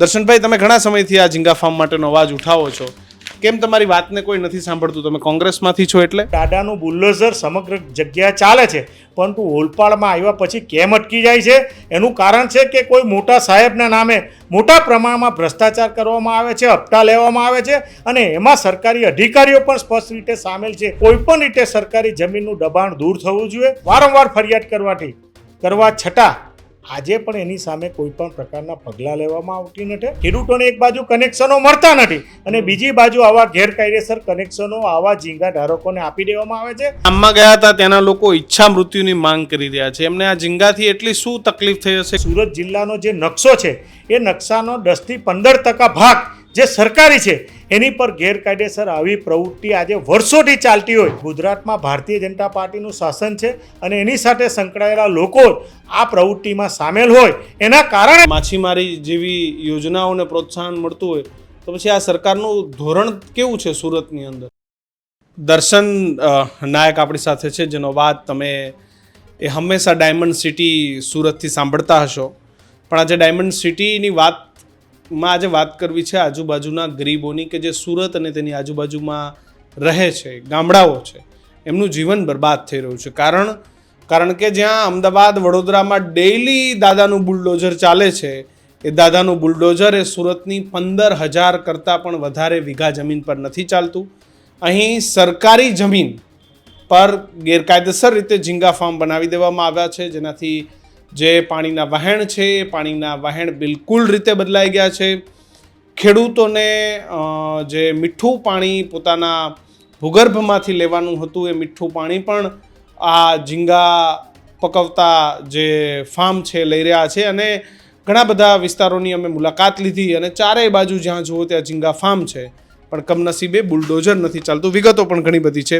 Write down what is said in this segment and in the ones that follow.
દર્શનભાઈ, તમે ઘણા સમયથી આ ઝીંગા ફાર્મ માટેનો અવાજ ઉઠાવો છો. કેમ તમારી વાતને કોઈ નથી સાંભળતું? તમે કોંગ્રેસમાંથી છો એટલે? ટાટાનું બુલ્ડોઝર સમગ્ર જગ્યા ચાલે છે, પરંતુ ઓલપાડમાં આવ્યા પછી કેમ અટકી જાય છે? એનું કારણ છે કે કોઈ મોટા સાહેબના નામે મોટા પ્રમાણમાં ભ્રષ્ટાચાર કરવામાં આવે છે, હપ્તા લેવામાં આવે છે અને એમાં સરકારી અધિકારીઓ પણ સ્પષ્ટ રીતે સામેલ છે. કોઈ પણ રીતે સરકારી જમીનનું દબાણ દૂર થવું જોઈએ. વારંવાર ફરિયાદ કરવાથી, કરવા છતાં આજે પણ એની સામે કોઈ પણ પ્રકારના પગલાં લેવામાં આવતી નથી. ખેડૂતોને એક બાજુ કનેક્શનો મળતા નથી અને બીજી બાજુ આવા ગેરકાયદેસર કનેક્શનો આવા ઝીંગા ધારકોને આપી દેવામાં આવે છે. આમમાં ગયા હતા ત્યાંના લોકો ઈચ્છા મૃત્યુની માંગ કરી રહ્યા છે. એમને આ ઝીંગાથી એટલી શું તકલીફ થઈ હશે? સુરત જિલ્લાનો જે નકશો છે એ નકશાનો દસથી પંદર ટકા ભાગ જે સરકારી છે એની પર ગેરકાયદેસર આવી પ્રવૃત્તિ આજે વર્ષોથી ચાલતી હોય. ગુજરાતમાં ભારતીય જનતા પાર્ટીનું શાસન છે અને એની સાથે સંકળાયેલા લોકો આ પ્રવૃત્તિમાં સામેલ હોય એના કારણે માછીમારી જેવી યોજનાઓને પ્રોત્સાહન મળતું હોય તો પછી આ સરકારનું ધોરણ કેવું છે સુરતની અંદર? દર્શન નાયક આપણી સાથે છે, જેનો વાત તમે એ હંમેશા ડાયમંડ સિટી સુરતથી સાંભળતા હશો. પણ આજે ડાયમંડ સિટીની વાતમાં આજે વાત કરવી છે આજુબાજુના ગરીબોની કે જે સુરત અને તેની આજુબાજુમાં રહે છે, ગામડાઓ છે, એમનું જીવન બરબાદ થઈ રહ્યું છે. કારણ કારણ કે જ્યાં અમદાવાદ, વડોદરામાં ડેઈલી દાદાનું બુલડોઝર ચાલે છે, એ દાદાનું બુલડોઝર એ સુરતની પંદર હજાર કરતાં પણ વધારે વીઘા જમીન પર નથી ચાલતું. અહીં સરકારી જમીન પર ગેરકાયદેસર રીતે ઝીંગા ફાર્મ બનાવી દેવામાં આવ્યા છે, જેનાથી જે પાણીના વહેણ છે, એ પાણીના વહેણ બિલકુલ રીતે બદલાઈ ગયા છે. ખેડૂતોને જે મીઠું પાણી પોતાના ભૂગર્ભમાંથી લેવાનું હતું, એ મીઠું પાણી પણ આ ઝીંગા પકવતા જે ફાર્મ છે, લઈ રહ્યા છે અને ઘણા બધા વિસ્તારોની અમે મુલાકાત લીધી અને ચારેય બાજુ જ્યાં જુઓ ત્યાં ઝીંગા ફાર્મ છે. પણ કમનસીબે બુલડોઝર નથી ચાલતું, વિગતો પણ ઘણી બધી છે.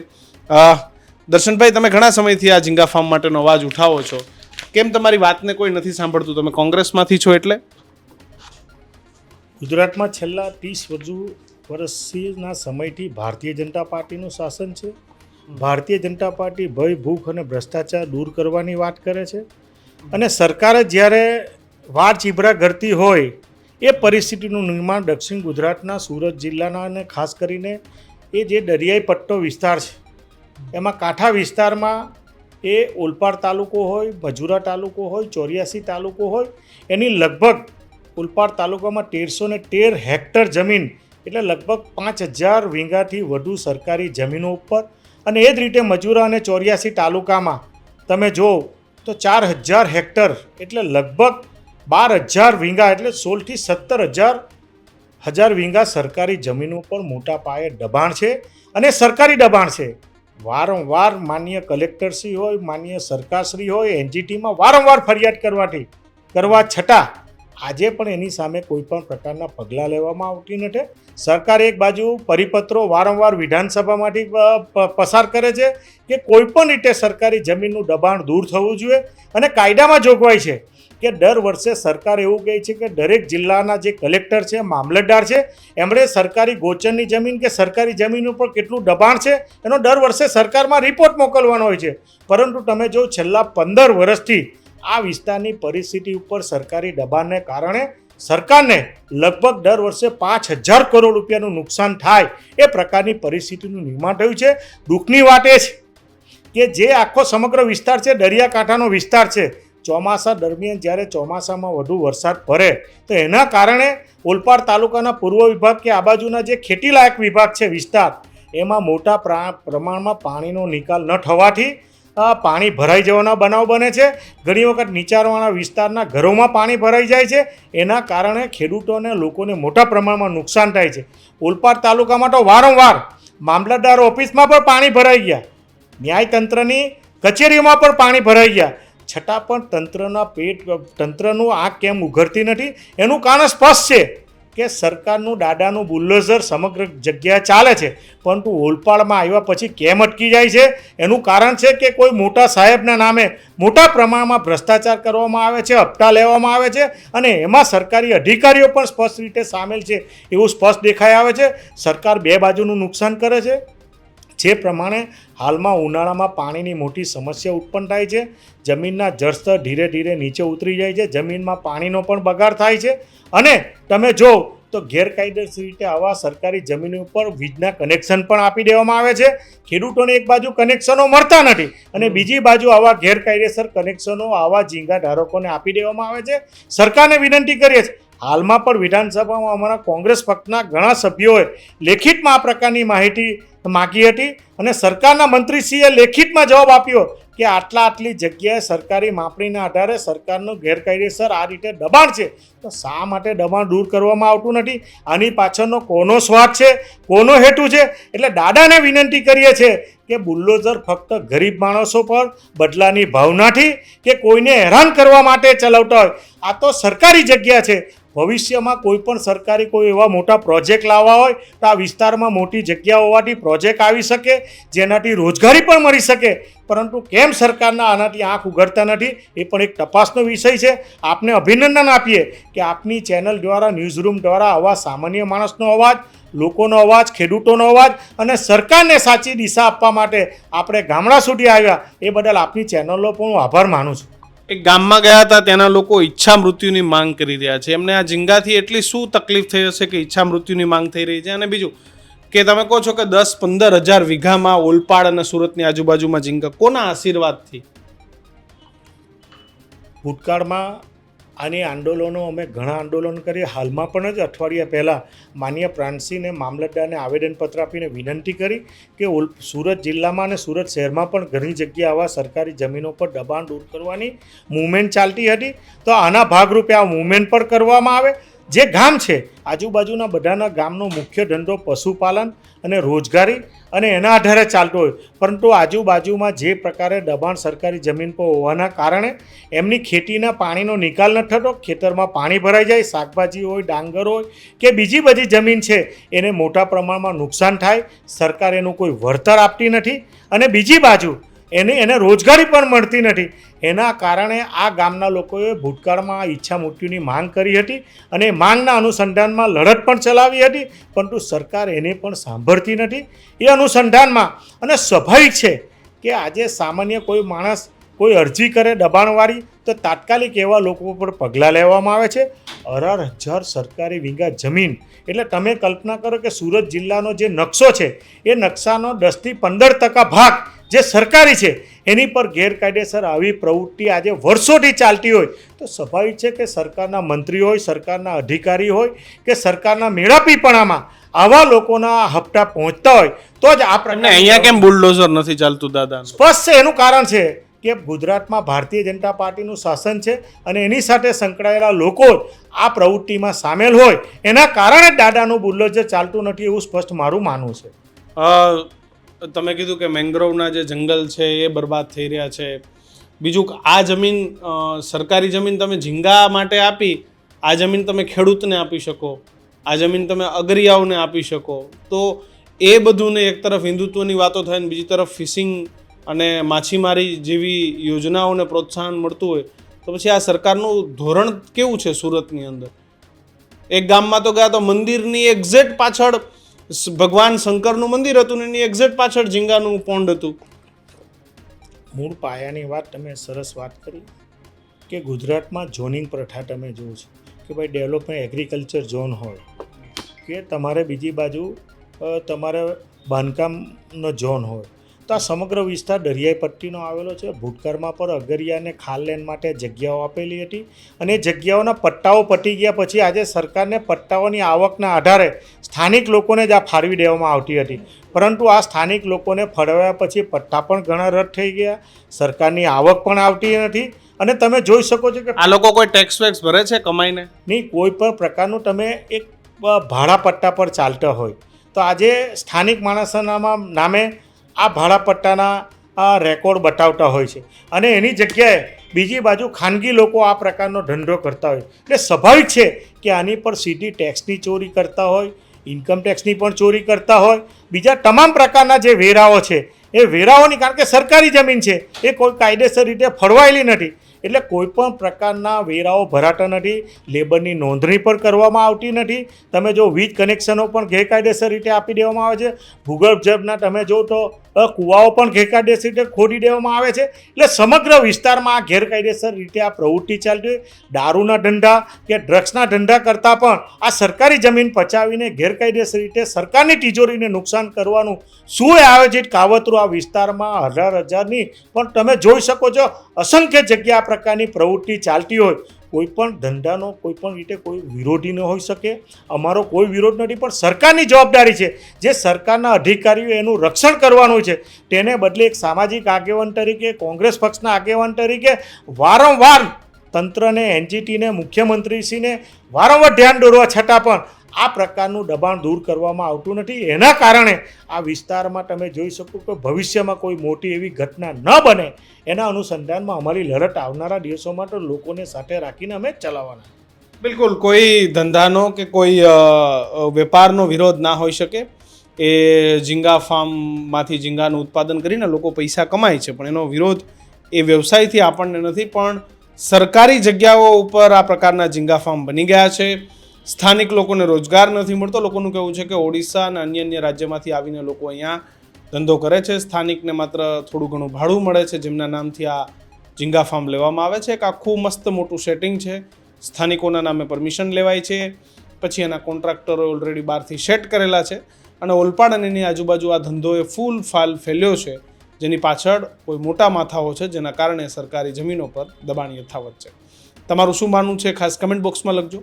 દર્શનભાઈ, તમે ઘણા સમયથી આ ઝીંગા ફાર્મ માટેનો અવાજ ઉઠાવો છો. કેમ તમારી વાતને કોઈ નથી સાંભળતું? તમે કોંગ્રેસમાંથી છો એટલે? ગુજરાતમાં છેલ્લા ત્રીસ વધુ વર્ષના સમયથી ભારતીય જનતા પાર્ટીનું શાસન છે. ભારતીય જનતા પાર્ટી ભય, ભૂખ અને ભ્રષ્ટાચાર દૂર કરવાની વાત કરે છે. અને સરકારે જ્યારે વાર ચીબરા કરતી હોય, એ પરિસ્થિતિનું નિર્માણ દક્ષિણ ગુજરાતના સુરત જિલ્લાના અને ખાસ કરીને એ જે દરિયાઈ પટ્ટો વિસ્તાર છે, એમાં કાંઠા વિસ્તારમાં એ ઓલપાડ તાલુકો હોય મજુરા તાલુકો હોય, ચોર્યાસી તાલુકો હોય, એની લગભગ ઉલપાડ તાલુકામાં તેરસો ને તેર હેક્ટર જમીન, એટલે લગભગ પાંચ હજાર વીંગાથી વધુ સરકારી જમીનો ઉપર. અને એ જ રીતે મજૂરા અને ચોર્યાસી તાલુકામાં તમે જો તો ચાર હજાર હેક્ટર, એટલે લગભગ બાર હજાર વીંગા, એટલે સોળથી સત્તર હજાર હજાર વીંગા સરકારી જમીનો પર મોટા પાયે દબાણ છે. અને સરકારી દબાણ છે. વારંવાર માન્ય કલેક્ટરશ્રી હોય, માન્ય સરકારશ્રી હોય, એનજીટીમાં વારંવાર ફરિયાદ કરવાથી, કરવા છતાં આજે પણ એની સામે કોઈ પણ પ્રકારના પગલાં લેવામાં આવતી નથી. સરકાર એક બાજુ પરિપત્રો વારંવાર વિધાનસભામાંથી પસાર કરે છે કે કોઈ પણ રીતે સરકારી જમીનનું દબાણ દૂર થવું જોઈએ અને કાયદામાં જોગવાઈ છે. કે દર વર્ષે સરકાર એવું કહે છે કે દરેક જિલ્લાના જે કલેક્ટર છે, મામલતદાર છે, એમણે સરકારી ગોચરની જમીન કે સરકારી જમીન ઉપર કેટલું દબાણ છે, એનો દર વર્ષે સરકારમાં રિપોર્ટ મોકલવાનો હોય છે. પરંતુ તમે જો છેલ્લા પંદર વર્ષથી આ વિસ્તારની પરિસ્થિતિ ઉપર સરકારી દબાણને કારણે સરકારને લગભગ દર વર્ષે પાંચ હજાર કરોડ રૂપિયાનું નુકસાન થાય એ પ્રકારની પરિસ્થિતિનું નિર્માણ થયું છે. દુઃખની વાત એ છે કે જે આખો સમગ્ર વિસ્તાર છે, દરિયાકાંઠાનો વિસ્તાર છે ચોમાસા દરમિયાન જ્યારે ચોમાસામાં વધુ વરસાદ પડે, તો એના કારણે ઓલપાડ તાલુકાના પૂર્વ વિભાગ કે આ બાજુના જે ખેતીલાયક વિભાગ છે વિસ્તાર, એમાં મોટા પ્રા- પ્રમાણમાં પાણીનો નિકાલ ન થવાથી પાણી ભરાઈ જવાના બનાવ બને છે. ઘણી વખત નીચાણવાળા વિસ્તારના ઘરોમાં પાણી ભરાઈ જાય છે. એના કારણે ખેડૂતોને લોકોને મોટા પ્રમાણમાં નુકસાન થાય છે. ઓલપાડ તાલુકામાં તો વારંવાર મામલતદાર ઓફિસમાં પણ પાણી ભરાઈ ગયા. ન્યાયતંત્રની કચેરીઓમાં પણ પાણી ભરાઈ ગયા. છતાં પણ તંત્રના પેટ, તંત્રનું આંખ કેમ ઉઘરતી નથી? એનું કારણ સ્પષ્ટ છે કે સરકારનું દાદાનું બુલ્ડોઝર સમગ્ર જગ્યાએ ચાલે છે. પરંતુ ઓલપાડમાં આવ્યા પછી કેમ અટકી જાય છે? એનું કારણ છે કે કોઈ મોટા સાહેબના નામે મોટા પ્રમાણમાં ભ્રષ્ટાચાર કરવામાં આવે છે, હપ્તા લેવામાં આવે છે અને એમાં સરકારી અધિકારીઓ પણ સ્પષ્ટ રીતે સામેલ છે. એવું સ્પષ્ટ દેખાઈ આવે છે. સરકાર બે બાજુનું નુકસાન કરે છે. જે પ્રમાણે હાલમાં ઉનાળામાં પાણીની મોટી સમસ્યા ઉત્પન્ન થાય છે. જમીનના જળસ્તર ધીરે ધીરે નીચે ઉતરી જાય છે. જમીનમાં પાણીનો પણ બગાડ થાય છે. અને તમે જો તો ગેરકાયદેસર રીતે આવા સરકારી જમીન ઉપર વીજના કનેક્શન પણ આપી દેવામાં આવે છે. ખેડૂતોને એક બાજુ કનેક્શનો મળતા નથી અને બીજી બાજુ આવા ગેરકાયદેસર કનેક્શનો આવા ઝીંગા ધારકોને આપી દેવામાં આવે છે. સરકારને વિનંતી કરીએ છીએ. હાલમાં પણ વિધાનસભામાં અમારા કોંગ્રેસ પક્ષના ઘણા સભ્યોએ લેખિતમાં આ પ્રકારની માહિતી માગી હતી અને સરકારના મંત્રીશ્રીએ લેખિતમાં જવાબ આપ્યો કે આટલા આટલી જગ્યાએ સરકારી માપણીના આધારે સરકારનું ગેરકાયદેસર આ રીતે દબાણ છે. તો શા માટે દબાણ દૂર કરવામાં આવતું નથી? આની પાછળનો કોનો સ્વાદ છે? કોનો હેતુ છે? એટલે દાદાને વિનંતી કરીએ છીએ કે બુલ્ડોઝર ફક્ત ગરીબ માણસો પર બદલાની ભાવનાથી કે કોઈને હેરાન કરવા માટે ચલાવતા હોય. આ તો સરકારી જગ્યા છે. ભવિષ્યમાં કોઈ પણ સરકારી કોઈ એવા મોટા પ્રોજેક્ટ લાવવા હોય તો આ વિસ્તારમાં મોટી જગ્યા હોવાથી પ્રોજેક્ટ આવી શકે, જેનાથી રોજગારી પણ મળી શકે. પરંતુ કેમ સરકારના આનાથી આંખ ઉઘડતા નથી, એ પણ એક તપાસનો વિષય છે. આપને અભિનંદન આપીએ કે આપની ચેનલ દ્વારા, ન્યૂઝરૂમ દ્વારા આવા સામાન્ય માણસનો અવાજ, લોકોનો અવાજ, ખેડૂતોનો અવાજ અને સરકારને સાચી દિશા આપવા માટે આપણે ગામડા સુધી આવ્યા. એ બદલ આપની ચેનલનો પણ હું આભાર માનું છું. એક ગામમાં ગયા હતા, ત્યાંના લોકો ઈચ્છા મૃત્યુની માંગ કરી રહ્યા છે. એમને આ ઝીંગાથી એટલી શું તકલીફ થઈ હશે કે ઈચ્છા મૃત્યુની માંગ થઈ રહી છે? અને બીજું, કે તમે કહો છો કે દસ પંદર હજાર વીઘામાં ઓલપાડ અને સુરતની આજુબાજુમાં ઝીંગા, કોના આશીર્વાદથી? ભૂતકાળમાં આની આંદોલનો અમે ઘણા આંદોલન કરીએ. હાલમાં પણ જ અઠવાડિયા પહેલાં માન્ય પ્રાંતસિંહને મામલતદારને આવેદનપત્ર આપીને વિનંતી કરી કે સુરત જિલ્લામાં અને સુરત શહેરમાં પણ ઘણી જગ્યાએ આવા સરકારી જમીનો પર દબાણ દૂર કરવાની મૂવમેન્ટ ચાલતી હતી. તો આના ભાગરૂપે આ મૂવમેન્ટ પણ કરવામાં આવે. જે ગામ છે, આજુબાજુના બધાના ગામનો મુખ્ય ધંધો પશુપાલન અને રોજગારી અને એના આધારે ચાલતો હોય. પરંતુ આજુબાજુમાં જે પ્રકારે દબાણ સરકારી જમીન પર હોવાના કારણે એમની ખેતીના પાણીનો નિકાલ ન થતો, ખેતરમાં પાણી ભરાઈ જાય, શાકભાજી હોય, ડાંગર હોય કે બીજી બધી જમીન છે, એને મોટા પ્રમાણમાં નુકસાન થાય, સરકાર એનું કોઈ વળતર આપતી નથી. અને બીજી બાજુ એને એને રોજગારી પણ મળતી નથી. એના કારણે આ ગામના લોકોએ ભૂતકાળમાં આ ઈચ્છા મૃત્યુની માંગ કરી હતી અને માંગના અનુસંધાનમાં લડત પણ ચલાવી હતી, પરંતુ સરકાર એને પણ સાંભળતી નથી. એ અનુસંધાનમાં અને સ્વાભાવિક છે કે આજે સામાન્ય કોઈ માણસ કોઈ અરજી કરે દબાણવાળી, તો તાત્કાલિક એવા લોકો પર પગલાં લેવામાં આવે છે. અઢાર હજાર સરકારી વિંગા જમીન. એટલે તમે કલ્પના કરો કે સુરત જિલ્લાનો જે નકશો છે, એ નકશાનો દસથી પંદર ટકા ભાગ જે સરકારી છે એની પર ગેરકાયદેસર આવી પ્રવૃત્તિ આજે વર્ષોથી ચાલતી હોય. તો સ્વાભાવિક છે કે સરકારના મંત્રી હોય સરકારના અધિકારી હોય કે સરકારના મેળાપીપણામાં આવા લોકોના હપ્તા પહોંચતા હોય તો જ આ પ્રકારે અહીંયા કેમ બુલડોઝર નથી ચાલતું દાદા? સ્પષ્ટ છે એનું કારણ છે કે ગુજરાતમાં ભારતીય જનતા પાર્ટીનું શાસન છે અને એની સાથે સંકળાયેલા લોકો આ પ્રવૃત્તિમાં સામેલ હોય. એના કારણે દાદાનું બુલ્લોજર ચાલતું નથી એવું સ્પષ્ટ મારું માનવું છે. તમે કીધું કે મેંગ્રોવના જે જંગલ છે એ બરબાદ થઈ રહ્યા છે. બીજું આ જમીન સરકારી જમીન તમે ઝીંગા માટે આપી, આ જમીન તમે ખેડૂતને આપી શકો, આ જમીન તમે અગરિયાઓને આપી શકો. તો એ બધુંને એક તરફ હિન્દુત્વની વાતો થાય ને બીજી તરફ ફિશિંગ અને માછીમારી જેવી યોજનાઓને પ્રોત્સાહન મળતું હોય, તો પછી આ સરકારનું ધોરણ કેવું છે સુરતની અંદર? એક ગામમાં તો ગયા તો મંદિરની એક્ઝેક્ટ પાછળ ભગવાન શંકરનું મંદિર હતું ને એની એક્ઝેક્ટ પાછળ ઝીંગાનું પોન્ડ હતું. મૂળ પાયાની વાત તમે સરસ વાત કરી કે ગુજરાતમાં ઝોનિંગ પ્રથા તમે જુઓ છો કે ભાઈ ડેવલપમેન્ટ એગ્રીકલ્ચર ઝોન હોય કે તમારે બીજી બાજુ તમારે બાંધકામનો ઝોન હોય. તો આ સમગ્ર વિસ્તાર દરિયાઈ પટ્ટીનો આવેલો છે. ભૂતકાળમાં પણ અગરિયાને ખાલલેન માટે જગ્યાઓ આપેલી હતી અને એ જગ્યાઓના પટ્ટાઓ પટી ગયા પછી આજે સરકારને પટ્ટાઓની આવકના આધારે સ્થાનિક લોકોને જ આ ફાળવી દેવામાં આવતી હતી. પરંતુ આ સ્થાનિક લોકોને ફળવ્યા પછી પટ્ટા પણ ઘણા રદ થઈ ગયા. સરકારની આવક પણ આવતી નથી. અને તમે જોઈ શકો છો કે આ લોકો કોઈ ટેક્સ વેક્સ ભરે છે કમાઈને? નહીં કોઈ પણ પ્રકારનું તમે એક ભાડા પટ્ટા પર ચાલતા હોય. તો આજે સ્થાનિક માણસનામાં નામે આ ભાડાપટ્ટાના રેકોર્ડ બતાવતા હોય છે. અને એની જગ્યાએ બીજી બાજુ ખાનગી લોકો આ પ્રકારનો ધંધો કરતા હોય. એટલે સ્વાભાવિક છે કે આની પર સીધી ટેક્સની ચોરી કરતા હોય ઇન્કમ ટેક્સની પણ ચોરી કરતા હોય. બીજા તમામ પ્રકારના જે વેરાઓ છે, એ વેરાઓની, કારણ કે સરકારી જમીન છે, એ કોઈ કાયદેસર રીતે ફળવાયેલી નથી. એટલે કોઈ પણ પ્રકારના વેરાઓ ભરાતા નથી, લેબરની નોંધણી પણ કરવામાં આવતી નથી. તમે જો વીજ કનેક્શનો પણ ગેરકાયદેસર રીતે આપી દેવામાં આવે છે. ભૂગર્ભ જળના તમે જો તો કૂવાઓ પણ ગેરકાયદેસર રીતે ખોદી દેવામાં આવે છે. એટલે સમગ્ર વિસ્તારમાં આ ગેરકાયદેસર રીતે આ પ્રવૃત્તિ ચાલતી હોય. દારૂના ધંધા કે ડ્રગ્સના ધંધા કરતાં પણ આ સરકારી જમીન પચાવીને ગેરકાયદેસર રીતે સરકારની તિજોરીને નુકસાન કરવાનું શું આયોજિત કાવતરું આ વિસ્તારમાં હજાર હજારની? પણ તમે જોઈ શકો છો, અસંખ્ય જગ્યા પ્રકારની પ્રવૃત્તિ ચાલતી હોય, કોઈ પણ ધંધાનો, કોઈ પણ રીતે કોઈ વિરોધી ન હોઈ શકે. અમારો કોઈ વિરોધ નથી, પણ સરકારની જવાબદારી છે. જે સરકારના અધિકારીઓ એનું રક્ષણ કરવાનું છે, તેને બદલે એક સામાજિક આગેવાન તરીકે, કોંગ્રેસ પક્ષના આગેવાન તરીકે વારંવાર તંત્રને, એનજીટીને, મુખ્યમંત્રીશ્રીને વારંવાર ધ્યાન દોરવા છતાં પણ આ પ્રકારનું દબાણ દૂર કરવામાં આવતું નથી. એના કારણે આ વિસ્તારમાં તમે જોઈ શકો કે ભવિષ્યમાં કોઈ મોટી એવી ઘટના ન બને. એના અનુસંધાનમાં અમારી લડત આવનારા દિવસોમાં તો લોકોને સાથે રાખીને અમે ચલાવવાના. બિલકુલ, કોઈ ધંધાનો કે કોઈ વેપારનો વિરોધ ના હોઈ શકે. એ ઝીંગા ફાર્મમાંથી ઝીંગાનું ઉત્પાદન કરીને લોકો પૈસા કમાય છે, પણ એનો વિરોધ એ વ્યવસાયથી આપણને નથી. પણ સરકારી જગ્યાઓ ઉપર આ પ્રકારના ઝીંગા ફાર્મ બની ગયા છે. સ્થાનિક લોકોને રોજગાર નથી મળતો. લોકોનું કહેવું છે કે ઓડિશા અને અન્ય અન્ય રાજ્યમાંથી આવીને લોકો અહીંયા ધંધો કરે છે. સ્થાનિકને માત્ર થોડું ઘણું ભાડું મળે છે. જેમના નામથી આ ઝીંગા ફાર્મ લેવામાં આવે છે. એક આખું મસ્ત મોટું સેટિંગ છે. સ્થાનિકોના નામે પરમિશન લેવાય છે. પછી એના કોન્ટ્રાક્ટરો ઓલરેડી બહારથી સેટ કરેલા છે. અને ઓલપાડ અને એની આજુબાજુ આ ધંધો એ ફૂલ ફાલ ફેલ્યો છે. જેની પાછળ કોઈ મોટા માથાઓ છે, જેના કારણે સરકારી જમીનો પર દબાણ યથાવત છે. તમારું શું માનવું છે? ખાસ કમેન્ટ બોક્સમાં લખજો.